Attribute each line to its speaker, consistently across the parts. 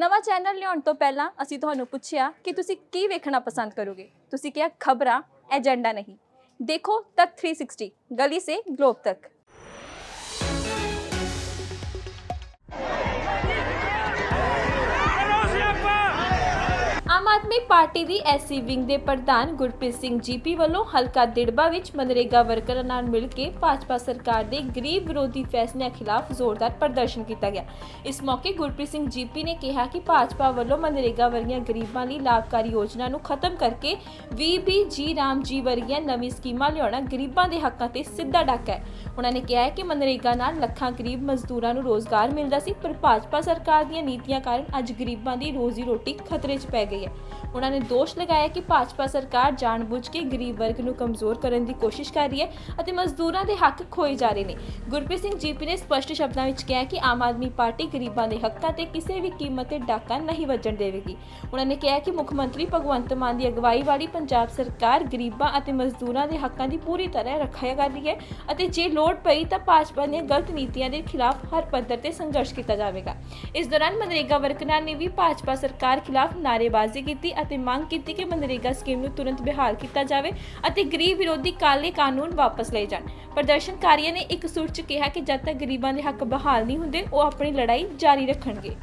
Speaker 1: ਨਵਾਂ ਚੈਨਲ ਲਿਆਉਣ ਤੋਂ ਪਹਿਲਾਂ ਅਸੀਂ ਤੁਹਾਨੂੰ ਪੁੱਛਿਆ ਕਿ ਤੁਸੀਂ ਕੀ ਵੇਖਣਾ ਪਸੰਦ ਕਰੋਗੇ। ਤੁਸੀਂ ਕਿਹਾ ਖਬਰਾਂ, ਏਜੰਡਾ ਨਹੀਂ। ਦੇਖੋ ਤੱਕ 360 ਗਲੀ ਸੇ ਗਲੋਬ ਤੱਕ। ਆਦਮੀ ਪਾਰਟੀ ਦੀ ਐਸਸੀ ਵਿੰਗ ਦੇ ਪ੍ਰਧਾਨ ਗੁਰਪ੍ਰੀਤ ਸਿੰਘ ਜੀਪੀ ਵੱਲੋਂ ਹਲਕਾ ਦਿੜਬਾ ਵਿੱਚ ਮਨਰੇਗਾ ਵਰਕਰਾਂ ਨਾਲ ਮਿਲ ਕੇ ਭਾਜਪਾ ਸਰਕਾਰ ਦੇ ਗਰੀਬ ਵਿਰੋਧੀ ਫੈਸਲਿਆਂ ਖਿਲਾਫ ਜ਼ੋਰਦਾਰ ਪ੍ਰਦਰਸ਼ਨ ਕੀਤਾ ਗਿਆ। ਇਸ ਮੌਕੇ ਗੁਰਪ੍ਰੀਤ ਸਿੰਘ ਜੀਪੀ ਨੇ ਕਿਹਾ ਕਿ ਭਾਜਪਾ ਵੱਲੋਂ ਮਨਰੇਗਾ ਵਰਗੀਆਂ ਗਰੀਬਾਂ ਲਈ ਲਾਭਕਾਰੀ ਯੋਜਨਾ ਨੂੰ ਖਤਮ ਕਰਕੇ ਵੀਬੀਜੀ ਰਾਮ ਜੀ ਵਰਗੀਆਂ ਨਵੀਂ ਸਕੀਮਾਂ ਲਿਆਉਣਾ ਗਰੀਬਾਂ ਦੇ ਹੱਕਾਂ ਤੇ ਸਿੱਧਾ ਡਾਕਾ ਹੈ। ਉਹਨਾਂ ਨੇ ਕਿਹਾ ਹੈ ਕਿ ਮਨਰੇਗਾ ਨਾਲ ਲੱਖਾਂ ਗਰੀਬ ਮਜ਼ਦੂਰਾਂ ਨੂੰ ਰੋਜ਼ਗਾਰ ਮਿਲਦਾ ਸੀ, ਪਰ ਭਾਜਪਾ ਸਰਕਾਰ ਦੀਆਂ ਨੀਤੀਆਂ ਕਾਰਨ ਅੱਜ ਗਰੀਬਾਂ ਦੀ ਰੋਜ਼ੀ ਰੋਟੀ ਖਤਰੇ 'ਚ ਪੈ ਗਈ ਹੈ। ਉਹਨਾਂ ਨੇ ਦੋਸ਼ ਲਗਾਇਆ ਕਿ ਭਾਜਪਾ ਸਰਕਾਰ ਜਾਣਬੁੱਝ ਕੇ ਗਰੀਬ ਵਰਗ ਨੂੰ ਕਮਜ਼ੋਰ ਕਰਨ ਦੀ ਕੋਸ਼ਿਸ਼ ਕਰ ਰਹੀ ਹੈ ਅਤੇ ਮਜ਼ਦੂਰਾਂ ਦੇ ਹੱਕ ਖੋਏ ਜਾ ਰਹੇ ਨੇ। ਗੁਰਪ੍ਰੀਤ ਸਿੰਘ ਜੀਪੀ ਨੇ ਸਪਸ਼ਟ ਸ਼ਬਦਾਂ ਵਿੱਚ ਕਿਹਾ ਕਿ ਆਮ ਆਦਮੀ ਪਾਰਟੀ ਗਰੀਬਾਂ ਦੇ ਹੱਕਾਂ ਤੇ ਕਿਸੇ ਵੀ ਕੀਮਤ ਤੇ ਡਾਕਾ ਨਹੀਂ ਵੱਜਣ ਦੇਵੇਗੀ। ਉਹਨਾਂ ਨੇ ਕਿਹਾ ਕਿ ਮੁੱਖ ਮੰਤਰੀ ਭਗਵੰਤ ਮਾਨ ਦੀ ਅਗਵਾਈ ਵਾਲੀ ਪੰਜਾਬ ਸਰਕਾਰ ਗਰੀਬਾਂ ਅਤੇ ਮਜ਼ਦੂਰਾਂ ਦੇ ਹੱਕਾਂ ਦੀ ਪੂਰੀ ਤਰ੍ਹਾਂ ਰੱਖਿਆ ਕਰ ਰਹੀ ਹੈ ਅਤੇ ਜੇ ਲੋੜ ਪਈ ਤਾਂ ਭਾਜਪਾ ਦੀਆਂ ਗਲਤ ਨੀਤੀਆਂ ਦੇ ਖਿਲਾਫ ਹਰ ਪੱਧਰ ਤੇ ਸੰਘਰਸ਼ ਕੀਤਾ ਜਾਵੇਗਾ। ਇਸ ਦੌਰਾਨ ਮਨਰੇਗਾ ਵਰਕਰਾਂ ਨੇ ਵੀ ਭਾਜਪਾ ਸਰਕਾਰ ਖਿਲਾਫ ਨਾਅਰੇਬਾਜ਼ੀ ਕੀਤੀ ਅਤੇ ਮੰਗ ਕੀਤੀ ਕਿ ਮਨਰੇਗਾ ਸਕੀਮ ਨੂੰ ਤੁਰੰਤ ਬਹਾਲ ਕੀਤਾ ਜਾਵੇ ਅਤੇ ਗਰੀਬ ਵਿਰੋਧੀ ਕਾਲੇ ਕਾਨੂੰਨ ਵਾਪਸ ਲਏ ਜਾਣ। ਪ੍ਰਦਰਸ਼ਨਕਾਰੀਆਂ ਨੇ ਇੱਕ ਸੁਰ 'ਚ ਕਿਹਾ ਕਿ ਜਦ ਤੱਕ ਗਰੀਬਾਂ ਦੇ ਹੱਕ ਬਹਾਲ ਨਹੀਂ ਹੁੰਦੇ, ਉਹ ਆਪਣੀ ਲੜਾਈ ਜਾਰੀ ਰੱਖਣਗੇ।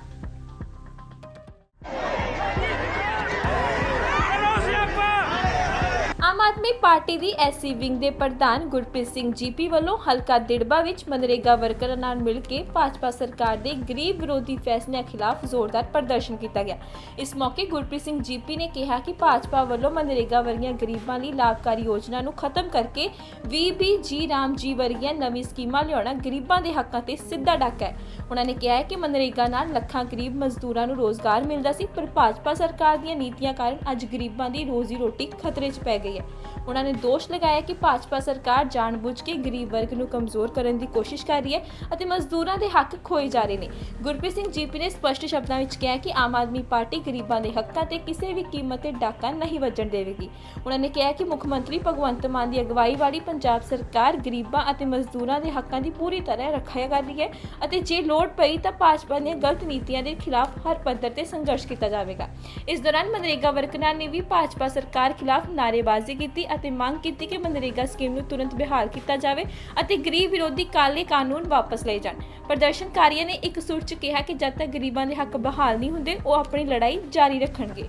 Speaker 1: ਆਮ ਆਦਮੀ ਪਾਰਟੀ ਦੀ ਐਸਸੀ ਵਿੰਗ ਦੇ ਪ੍ਰਧਾਨ ਗੁਰਪ੍ਰੀਤ ਸਿੰਘ ਜੀਪੀ ਵੱਲੋਂ ਹਲਕਾ ਦਿੜਬਾ ਵਿੱਚ ਮਨਰੇਗਾ ਵਰਕਰਾਂ ਨਾਲ ਮਿਲ ਕੇ ਭਾਜਪਾ ਸਰਕਾਰ ਦੇ ਗਰੀਬ ਵਿਰੋਧੀ ਫੈਸਲਿਆਂ ਖਿਲਾਫ ਜ਼ੋਰਦਾਰ ਪ੍ਰਦਰਸ਼ਨ ਕੀਤਾ ਗਿਆ। ਇਸ ਮੌਕੇ ਗੁਰਪ੍ਰੀਤ ਸਿੰਘ ਜੀਪੀ ਨੇ ਕਿਹਾ ਕਿ ਭਾਜਪਾ ਵੱਲੋਂ ਮਨਰੇਗਾ ਵਰਗੀਆਂ ਗਰੀਬਾਂ ਲਈ ਲਾਭਕਾਰੀ ਯੋਜਨਾ ਨੂੰ ਖਤਮ ਕਰਕੇ ਵੀਬੀਜੀ ਰਾਮ ਜੀ ਵਰਗੀਆਂ ਨਵੀਂ ਸਕੀਮਾਂ ਲਿਆਉਣਾ ਗਰੀਬਾਂ ਦੇ ਹੱਕਾਂ ਤੇ ਸਿੱਧਾ ਡਾਕਾ ਹੈ। ਉਹਨਾਂ ਨੇ ਕਿਹਾ ਕਿ ਮਨਰੇਗਾ ਨਾਲ ਲੱਖਾਂ ਗਰੀਬ ਮਜ਼ਦੂਰਾਂ ਨੂੰ ਰੋਜ਼ਗਾਰ ਮਿਲਦਾ ਸੀ, ਪਰ ਭਾਜਪਾ ਸਰਕਾਰ ਦੀਆਂ ਨੀਤੀਆਂ ਕਾਰਨ ਅੱਜ ਗਰੀਬਾਂ ਦੀ ਰੋਜ਼ੀ ਰੋਟੀ ਖਤਰੇ 'ਚ ਪੈ ਗਈ ਹੈ। ਉਹਨਾਂ ਨੇ ਦੋਸ਼ ਲਗਾਇਆ ਕਿ ਭਾਜਪਾ ਸਰਕਾਰ ਜਾਣਬੁੱਝ ਕੇ ਗਰੀਬ ਵਰਗ ਨੂੰ ਕਮਜ਼ੋਰ ਕਰਨ ਦੀ ਕੋਸ਼ਿਸ਼ ਕਰ ਰਹੀ ਹੈ ਅਤੇ ਮਜ਼ਦੂਰਾਂ ਦੇ ਹੱਕ ਖੋਏ ਜਾ ਰਹੇ ਨੇ। ਗੁਰਪ੍ਰੀਤ ਸਿੰਘ ਜੀਪੀ ਨੇ ਸਪਸ਼ਟ ਸ਼ਬਦਾਂ ਵਿੱਚ ਕਿਹਾ ਕਿ ਆਮ ਆਦਮੀ ਪਾਰਟੀ ਗਰੀਬਾਂ ਦੇ ਹੱਕਾਂ ਤੇ ਕਿਸੇ ਵੀ ਕੀਮਤ ਤੇ ਡਾਕਾ ਨਹੀਂ ਵੱਜਣ ਦੇਵੇਗੀ। ਉਹਨਾਂ ਨੇ ਕਿਹਾ ਕਿ ਮੁੱਖ ਮੰਤਰੀ ਭਗਵੰਤ ਮਾਨ ਦੀ ਅਗਵਾਈ ਵਾਲੀ ਪੰਜਾਬ ਸਰਕਾਰ ਗਰੀਬਾਂ ਅਤੇ ਮਜ਼ਦੂਰਾਂ ਦੇ ਹੱਕਾਂ ਦੀ ਪੂਰੀ ਤਰ੍ਹਾਂ ਰੱਖਿਆ ਕਰ ਰਹੀ ਹੈ ਅਤੇ ਜੇ ਲੋੜ ਪਈ ਤਾਂ ਭਾਜਪਾ ਦੀਆਂ ਗਲਤ ਨੀਤੀਆਂ ਦੇ ਖਿਲਾਫ ਹਰ ਪੱਧਰ ਤੇ ਸੰਘਰਸ਼ ਕੀਤਾ ਜਾਵੇਗਾ। ਇਸ ਦੌਰਾਨ ਮਨਰੇਗਾ ਵਰਕਰਾਂ ਨੇ ਵੀ ਭਾਜਪਾ ਸਰਕਾਰ ਖਿਲਾਫ ਨਾਅਰੇਬਾਜ਼ੀ ਕੀਤੀ ਅਤੇ ਮੰਗ ਕੀਤੀ ਕਿ ਮਨਰੇਗਾ ਸਕੀਮ ਨੂੰ ਤੁਰੰਤ ਬਹਾਲ ਕੀਤਾ ਜਾਵੇ ਅਤੇ ਗਰੀਬ ਵਿਰੋਧੀ ਕਾਲੇ ਕਾਨੂੰਨ ਵਾਪਸ ਲਏ ਜਾਣ। ਪ੍ਰਦਰਸ਼ਨਕਾਰੀਆਂ ਨੇ ਇੱਕ ਸੁਰ 'ਚ ਕਿਹਾ ਕਿ ਜਦ ਤੱਕ ਗਰੀਬਾਂ ਦੇ ਹੱਕ ਬਹਾਲ ਨਹੀਂ ਹੁੰਦੇ, ਉਹ ਆਪਣੀ ਲੜਾਈ ਜਾਰੀ ਰੱਖਣਗੇ।